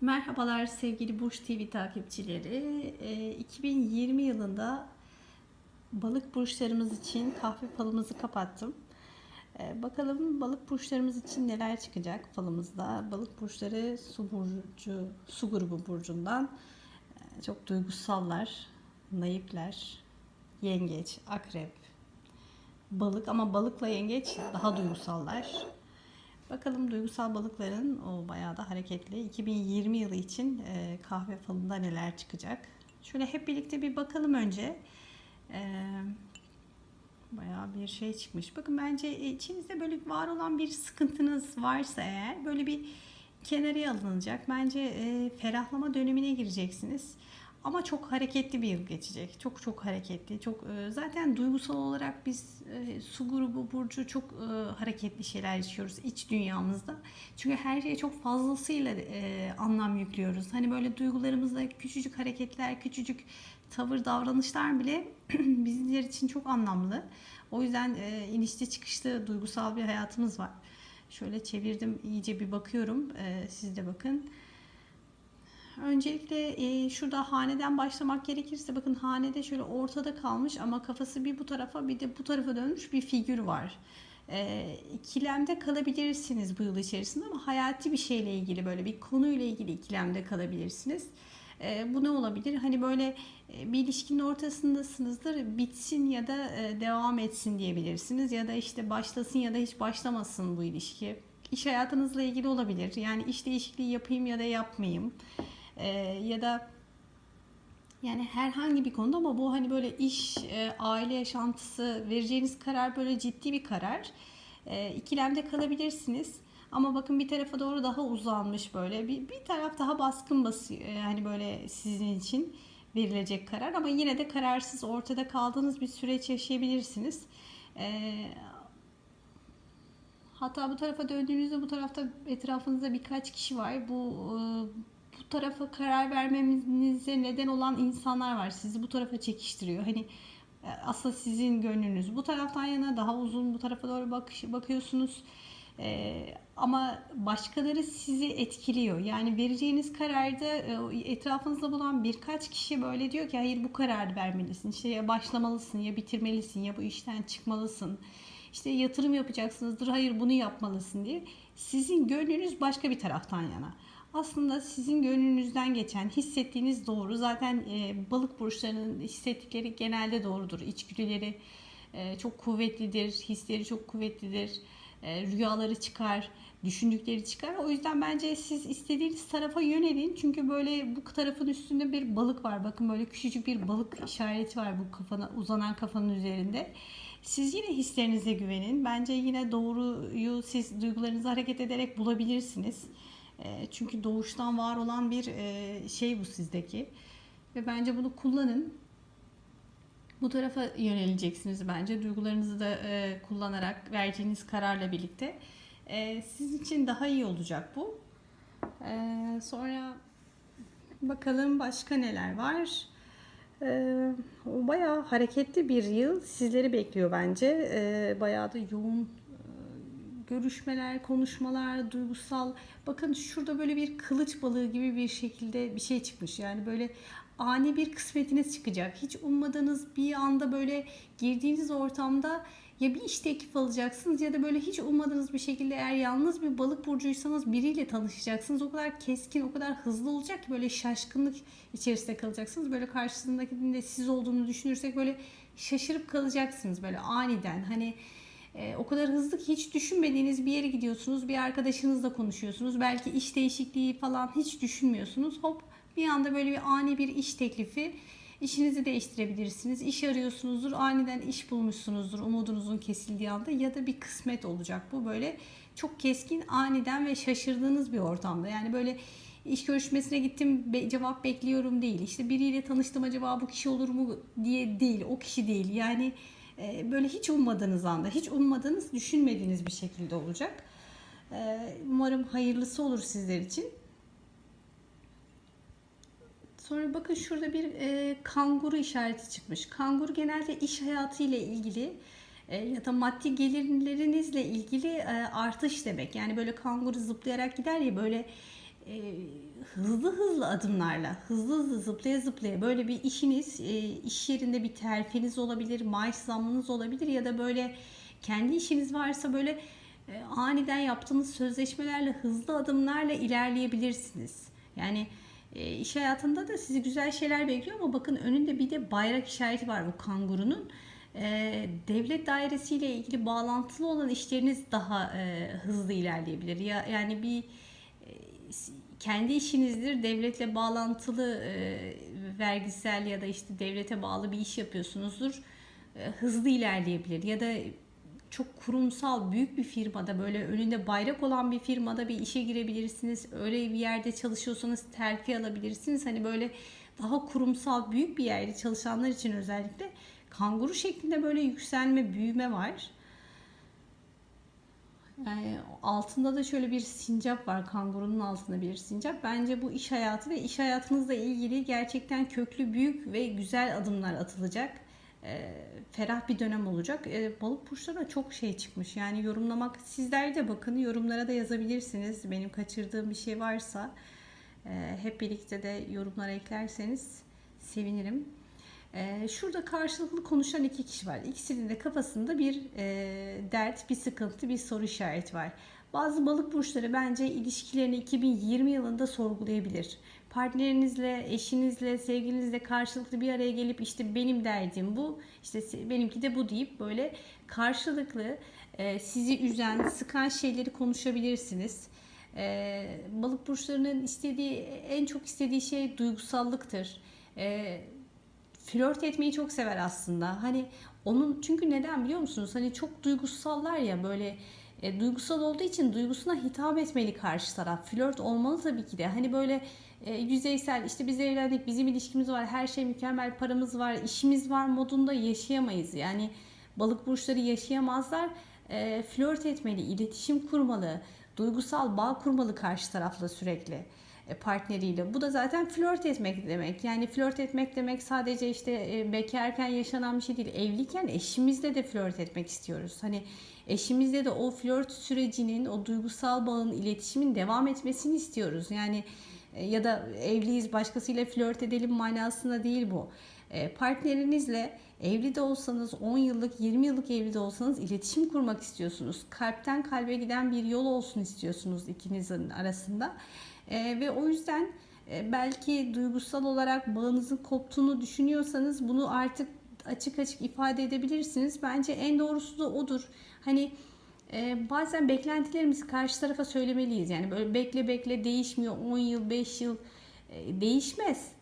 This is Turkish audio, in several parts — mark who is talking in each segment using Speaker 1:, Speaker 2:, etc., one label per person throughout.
Speaker 1: Merhabalar sevgili Burç TV takipçileri. Ee, 2020 yılında balık burçlarımız için kahve falımızı kapattım. Ee, bakalım balık burçlarımız için neler çıkacak falımızda. Balık burçları su burcu, su grubu burcundan e, çok duygusallar, naifler, yengeç, akrep, balık ama balıkla yengeç daha duygusallar. Bakalım duygusal balıkların o bayağı da hareketli. 2020 yılı için e, kahve falında neler çıkacak? Şöyle hep birlikte bir bakalım önce. E, bayağı bir şey çıkmış. Bakın bence içinizde böyle var olan bir sıkıntınız varsa eğer böyle bir kenarıya alınacak. Bence e, ferahlama dönemine gireceksiniz. Ama çok hareketli bir yıl geçecek. Çok çok hareketli. Çok e, zaten duygusal olarak biz e, su grubu burcu çok e, hareketli şeyler yaşıyoruz iç dünyamızda. Çünkü her şeye çok fazlasıyla anlam yüklüyoruz. Hani böyle duygularımızda küçücük hareketler, küçücük tavır, davranışlar bile bizler için çok anlamlı. O yüzden inişli çıkışlı duygusal bir hayatımız var. Şöyle çevirdim, iyice bir bakıyorum. Siz de bakın. Öncelikle e, şurada haneden başlamak gerekirse bakın hanede şöyle ortada kalmış ama kafası bir bu tarafa bir de bu tarafa dönmüş bir figür var. E, ikilemde kalabilirsiniz bu yıl içerisinde ama hayati bir şeyle ilgili böyle bir konuyla ilgili ikilemde kalabilirsiniz. E, bu ne olabilir? Hani böyle e, bir ilişkinin ortasındasınızdır bitsin ya da e, devam etsin diyebilirsiniz ya da işte başlasın ya da hiç başlamasın bu ilişki. İş hayatınızla ilgili olabilir. Yani iş değişikliği yapayım ya da yapmayayım. Ee, ya da yani herhangi bir konuda ama bu hani böyle iş, e, aile yaşantısı vereceğiniz karar böyle ciddi bir karar. E, ikilemde kalabilirsiniz. Ama bakın bir tarafa doğru daha uzanmış böyle. Bir, bir taraf daha baskın basıyor. E, hani böyle sizin için verilecek karar. Ama yine de kararsız ortada kaldığınız bir süreç yaşayabilirsiniz. E, hatta bu tarafa döndüğünüzde bu tarafta etrafınızda birkaç kişi var. Bu e, bu tarafa karar vermenize neden olan insanlar var. Sizi bu tarafa çekiştiriyor. Hani e, aslında sizin gönlünüz bu taraftan yana daha uzun bu tarafa doğru bak bakıyorsunuz. Ee, ama başkaları sizi etkiliyor. Yani vereceğiniz kararda e, etrafınızda bulunan birkaç kişi böyle diyor ki hayır bu kararı vermelisin. İşte ya başlamalısın ya bitirmelisin ya bu işten çıkmalısın. İşte yatırım yapacaksınızdır hayır bunu yapmalısın diye. Sizin gönlünüz başka bir taraftan yana aslında sizin gönlünüzden geçen, hissettiğiniz doğru. Zaten e, balık burçlarının hissettikleri genelde doğrudur. İçgüdüleri e, çok kuvvetlidir, hisleri çok kuvvetlidir. E, rüyaları çıkar, düşündükleri çıkar. O yüzden bence siz istediğiniz tarafa yönelin. Çünkü böyle bu tarafın üstünde bir balık var. Bakın böyle küçücük bir balık işareti var bu kafana uzanan kafanın üzerinde. Siz yine hislerinize güvenin. Bence yine doğruyu siz duygularınızı hareket ederek bulabilirsiniz. E, çünkü doğuştan var olan bir e, şey bu sizdeki. Ve bence bunu kullanın. Bu tarafa yöneleceksiniz bence. Duygularınızı da e, kullanarak vereceğiniz kararla birlikte. Sizin için daha iyi olacak bu. Sonra bakalım başka neler var. Bayağı hareketli bir yıl sizleri bekliyor bence. Bayağı da yoğun görüşmeler, konuşmalar, duygusal. Bakın şurada böyle bir kılıç balığı gibi bir şekilde bir şey çıkmış. Yani böyle ani bir kısmetiniz çıkacak. Hiç ummadığınız bir anda böyle girdiğiniz ortamda ya bir iş teklif alacaksınız ya da böyle hiç ummadığınız bir şekilde eğer yalnız bir balık burcuysanız biriyle tanışacaksınız. O kadar keskin, o kadar hızlı olacak ki böyle şaşkınlık içerisinde kalacaksınız. Böyle karşısındakinin de siz olduğunu düşünürsek böyle şaşırıp kalacaksınız böyle aniden. Hani e, o kadar hızlı ki hiç düşünmediğiniz bir yere gidiyorsunuz. Bir arkadaşınızla konuşuyorsunuz. Belki iş değişikliği falan hiç düşünmüyorsunuz. Hop bir anda böyle bir ani bir iş teklifi işinizi değiştirebilirsiniz. İş arıyorsunuzdur, aniden iş bulmuşsunuzdur umudunuzun kesildiği anda ya da bir kısmet olacak bu böyle çok keskin, aniden ve şaşırdığınız bir ortamda. Yani böyle iş görüşmesine gittim cevap bekliyorum değil. İşte biriyle tanıştım acaba bu kişi olur mu diye değil. O kişi değil. Yani ee, böyle hiç ummadığınız anda, hiç ummadığınız, düşünmediğiniz bir şekilde olacak. Ee, umarım hayırlısı olur sizler için. Sonra bakın şurada bir e, kanguru işareti çıkmış. Kanguru genelde iş hayatı ile ilgili e, ya da maddi gelirlerinizle ilgili e, artış demek. Yani böyle kanguru zıplayarak gider ya böyle e, hızlı hızlı adımlarla, hızlı hızlı zıplaya zıplaya böyle bir işiniz, e, iş yerinde bir terfiniz olabilir, maaş zammınız olabilir ya da böyle kendi işiniz varsa böyle e, aniden yaptığınız sözleşmelerle hızlı adımlarla ilerleyebilirsiniz. Yani e, iş hayatında da sizi güzel şeyler bekliyor ama bakın önünde bir de bayrak işareti var bu kangurunun. E, devlet dairesiyle ilgili bağlantılı olan işleriniz daha e, hızlı ilerleyebilir. Ya yani bir kendi işinizdir, devletle bağlantılı e, vergisel ya da işte devlete bağlı bir iş yapıyorsunuzdur. E, hızlı ilerleyebilir ya da çok kurumsal büyük bir firmada böyle önünde bayrak olan bir firmada bir işe girebilirsiniz. Öyle bir yerde çalışıyorsanız terfi alabilirsiniz. Hani böyle daha kurumsal büyük bir yerde çalışanlar için özellikle kanguru şeklinde böyle yükselme, büyüme var. Yani altında da şöyle bir sincap var. Kangurunun altında bir sincap. Bence bu iş hayatı ve iş hayatınızla ilgili gerçekten köklü, büyük ve güzel adımlar atılacak. E, ferah bir dönem olacak. E, balık burçlarına çok şey çıkmış. Yani yorumlamak sizler de bakın yorumlara da yazabilirsiniz. Benim kaçırdığım bir şey varsa e, hep birlikte de yorumlara eklerseniz sevinirim. E, şurada karşılıklı konuşan iki kişi var. İkisinin de kafasında bir e, dert, bir sıkıntı, bir soru işareti var. Bazı balık burçları bence ilişkilerini 2020 yılında sorgulayabilir. Partnerinizle, eşinizle, sevgilinizle karşılıklı bir araya gelip işte benim derdim bu, işte benimki de bu deyip böyle karşılıklı e, sizi üzen, sıkan şeyleri konuşabilirsiniz. E, balık burçlarının istediği, en çok istediği şey duygusallıktır. E, flört etmeyi çok sever aslında. Hani onun çünkü neden biliyor musunuz? Hani çok duygusallar ya böyle e, duygusal olduğu için duygusuna hitap etmeli karşı taraf. Flört olmalı tabii ki de. Hani böyle e, yüzeysel işte biz evlendik, bizim ilişkimiz var, her şey mükemmel, paramız var, işimiz var modunda yaşayamayız. Yani balık burçları yaşayamazlar. E, flört etmeli, iletişim kurmalı, duygusal bağ kurmalı karşı tarafla sürekli partneriyle. Bu da zaten flört etmek demek. Yani flört etmek demek sadece işte e, bekarken yaşanan bir şey değil. Evliyken eşimizle de flört etmek istiyoruz. Hani eşimizle de o flört sürecinin, o duygusal bağın, iletişimin devam etmesini istiyoruz. Yani e, ya da evliyiz başkasıyla flört edelim manasında değil bu. Partnerinizle evli de olsanız 10 yıllık 20 yıllık evli de olsanız iletişim kurmak istiyorsunuz. Kalpten kalbe giden bir yol olsun istiyorsunuz ikinizin arasında. E, ve o yüzden e, belki duygusal olarak bağınızın koptuğunu düşünüyorsanız bunu artık açık açık ifade edebilirsiniz. Bence en doğrusu da odur. Hani e, bazen beklentilerimizi karşı tarafa söylemeliyiz. Yani böyle bekle bekle değişmiyor 10 yıl 5 yıl e, değişmez.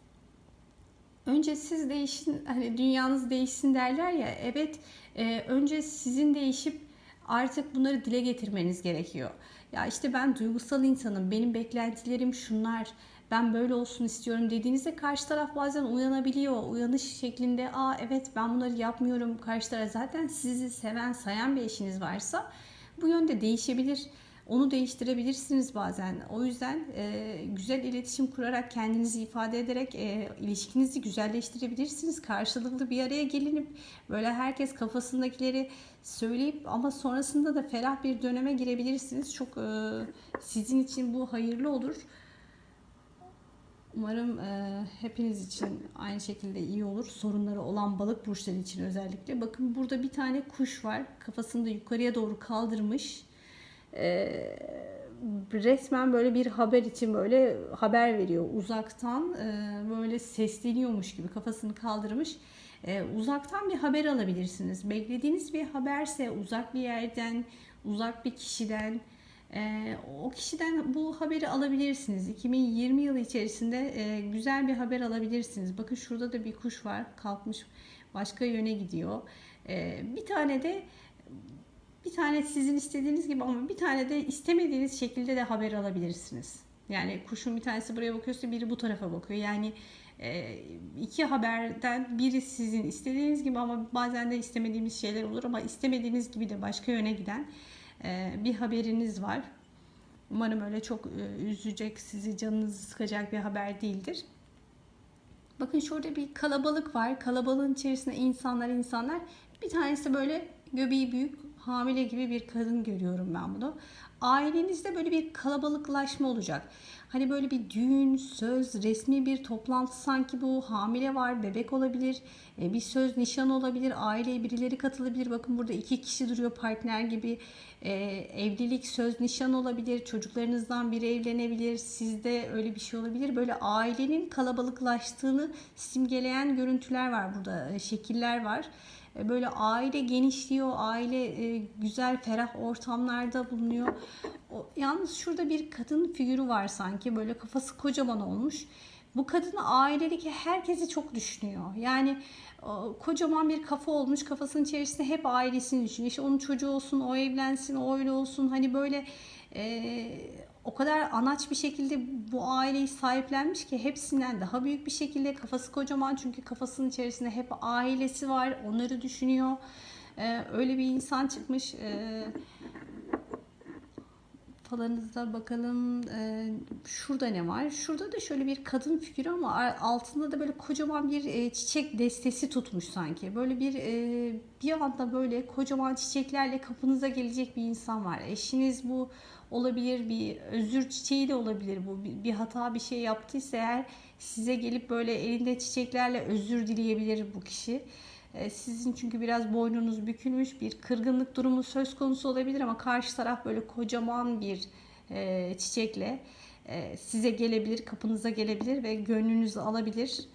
Speaker 1: Önce siz değişin hani dünyanız değişsin derler ya evet e, önce sizin değişip artık bunları dile getirmeniz gerekiyor. Ya işte ben duygusal insanım, benim beklentilerim şunlar, ben böyle olsun istiyorum dediğinizde karşı taraf bazen uyanabiliyor. Uyanış şeklinde aa evet ben bunları yapmıyorum. Karşı taraf zaten sizi seven, sayan bir eşiniz varsa bu yönde değişebilir. Onu değiştirebilirsiniz bazen. O yüzden e, güzel iletişim kurarak kendinizi ifade ederek e, ilişkinizi güzelleştirebilirsiniz. Karşılıklı bir araya gelinip böyle herkes kafasındakileri söyleyip ama sonrasında da ferah bir döneme girebilirsiniz. Çok e, sizin için bu hayırlı olur. Umarım e, hepiniz için aynı şekilde iyi olur. Sorunları olan balık burçları için özellikle. Bakın burada bir tane kuş var. Kafasını da yukarıya doğru kaldırmış e, resmen böyle bir haber için böyle haber veriyor. Uzaktan e, böyle sesleniyormuş gibi kafasını kaldırmış. E, uzaktan bir haber alabilirsiniz. Beklediğiniz bir haberse uzak bir yerden uzak bir kişiden e, o kişiden bu haberi alabilirsiniz. 2020 yılı içerisinde e, güzel bir haber alabilirsiniz. Bakın şurada da bir kuş var kalkmış başka yöne gidiyor. E, bir tane de bir tane sizin istediğiniz gibi ama bir tane de istemediğiniz şekilde de haber alabilirsiniz. Yani kuşun bir tanesi buraya bakıyorsa biri bu tarafa bakıyor. Yani e, iki haberden biri sizin istediğiniz gibi ama bazen de istemediğimiz şeyler olur ama istemediğiniz gibi de başka yöne giden e, bir haberiniz var. Umarım öyle çok e, üzecek, sizi canınızı sıkacak bir haber değildir. Bakın şurada bir kalabalık var. Kalabalığın içerisinde insanlar insanlar. Bir tanesi böyle göbeği büyük hamile gibi bir kadın görüyorum ben bunu. ailenizde böyle bir kalabalıklaşma olacak. Hani böyle bir düğün, söz, resmi bir toplantı sanki bu hamile var, bebek olabilir, e, bir söz nişan olabilir, aileye birileri katılabilir. Bakın burada iki kişi duruyor partner gibi. E, evlilik, söz, nişan olabilir, çocuklarınızdan biri evlenebilir, sizde öyle bir şey olabilir. Böyle ailenin kalabalıklaştığını simgeleyen görüntüler var burada, e, şekiller var. E, böyle aile genişliyor, aile e, güzel, ferah ortamlarda bulunuyor. O, yalnız şurada bir kadın figürü var sanki, böyle kafası kocaman olmuş. Bu kadın ailedeki herkesi çok düşünüyor. Yani kocaman bir kafa olmuş, kafasının içerisinde hep ailesini düşünüyor. İşte onun çocuğu olsun, o evlensin, o öyle olsun. Hani böyle e, o kadar anaç bir şekilde bu aileyi sahiplenmiş ki hepsinden daha büyük bir şekilde kafası kocaman. Çünkü kafasının içerisinde hep ailesi var onları düşünüyor. Ee, öyle bir insan çıkmış ee, falanızda bakalım ee, şurada ne var? Şurada da şöyle bir kadın figürü ama altında da böyle kocaman bir e, çiçek destesi tutmuş sanki. Böyle bir e, bir anda böyle kocaman çiçeklerle kapınıza gelecek bir insan var. Eşiniz bu olabilir, bir özür çiçeği de olabilir bu. Bir, bir hata bir şey yaptıysa eğer size gelip böyle elinde çiçeklerle özür dileyebilir bu kişi. Ee, sizin çünkü biraz boynunuz bükülmüş bir kırgınlık durumu söz konusu olabilir ama karşı taraf böyle kocaman bir e, çiçekle e, size gelebilir, kapınıza gelebilir ve gönlünüzü alabilir.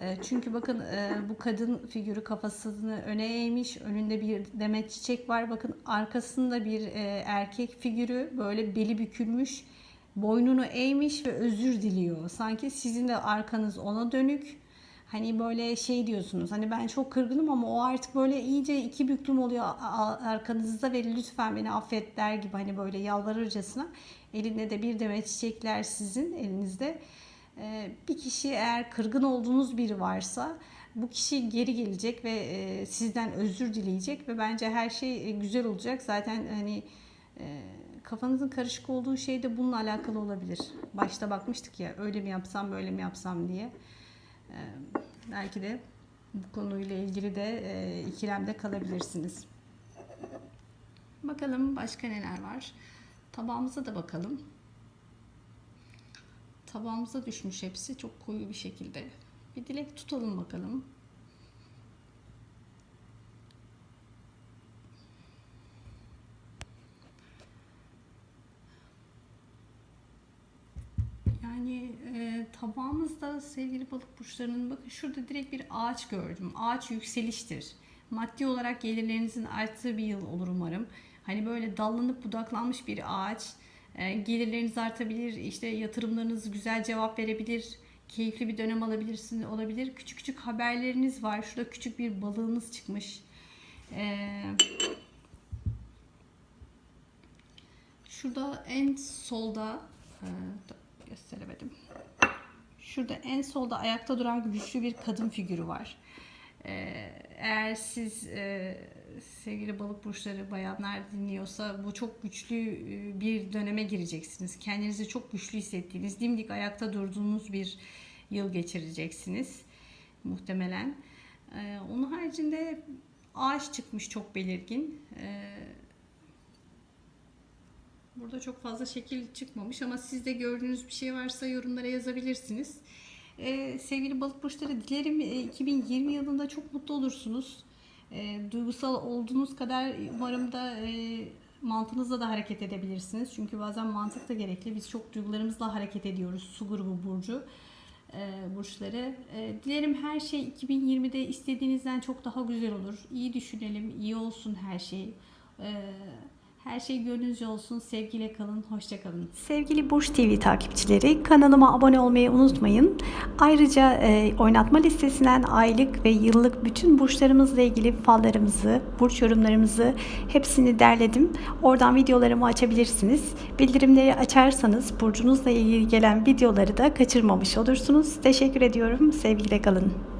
Speaker 1: E, çünkü bakın e, bu kadın figürü kafasını öne eğmiş. Önünde bir demet çiçek var. Bakın arkasında bir e, erkek figürü böyle beli bükülmüş. Boynunu eğmiş ve özür diliyor. Sanki sizin de arkanız ona dönük. Hani böyle şey diyorsunuz. Hani ben çok kırgınım ama o artık böyle iyice iki büklüm oluyor arkanızda ve lütfen beni affet der gibi hani böyle yalvarırcasına. Elinde de bir demet çiçekler sizin elinizde ee, bir kişi eğer kırgın olduğunuz biri varsa bu kişi geri gelecek ve e, sizden özür dileyecek ve bence her şey e, güzel olacak. Zaten hani e, kafanızın karışık olduğu şey de bununla alakalı olabilir. Başta bakmıştık ya öyle mi yapsam böyle mi yapsam diye. Belki de bu konuyla ilgili de ikilemde kalabilirsiniz. Bakalım başka neler var. Tabağımıza da bakalım. Tabağımıza düşmüş hepsi çok koyu bir şekilde. Bir dilek tutalım bakalım. Yani e, tabağımızda sevgili balık burçlarının bakın şurada direkt bir ağaç gördüm. Ağaç yükseliştir. Maddi olarak gelirlerinizin arttığı bir yıl olur umarım. Hani böyle dallanıp budaklanmış bir ağaç gelirleriniz artabilir, işte yatırımlarınız güzel cevap verebilir, keyifli bir dönem alabilirsiniz olabilir. Küçük küçük haberleriniz var. Şurada küçük bir balığınız çıkmış. Ee, şurada en solda e, gösteremedim. Şurada en solda ayakta duran güçlü bir kadın figürü var. Eğer siz e, sevgili balık burçları bayanlar dinliyorsa bu çok güçlü e, bir döneme gireceksiniz. Kendinizi çok güçlü hissettiğiniz, dimdik ayakta durduğunuz bir yıl geçireceksiniz muhtemelen. Ee, onun haricinde ağaç çıkmış çok belirgin. Ee, burada çok fazla şekil çıkmamış ama sizde gördüğünüz bir şey varsa yorumlara yazabilirsiniz. Ee, sevgili balık burçları dilerim 2020 yılında çok mutlu olursunuz. E, duygusal olduğunuz kadar umarım da e, mantığınızla da hareket edebilirsiniz. Çünkü bazen mantık da gerekli. Biz çok duygularımızla hareket ediyoruz. Su grubu burcu e, burçları. E, dilerim her şey 2020'de istediğinizden çok daha güzel olur. İyi düşünelim, iyi olsun her şey. E, her şey gönlünüzce olsun. Sevgiyle kalın. Hoşça kalın.
Speaker 2: Sevgili Burç TV takipçileri kanalıma abone olmayı unutmayın. Ayrıca e, oynatma listesinden aylık ve yıllık bütün burçlarımızla ilgili fallarımızı, burç yorumlarımızı hepsini derledim. Oradan videolarımı açabilirsiniz. Bildirimleri açarsanız burcunuzla ilgili gelen videoları da kaçırmamış olursunuz. Teşekkür ediyorum. Sevgiyle kalın.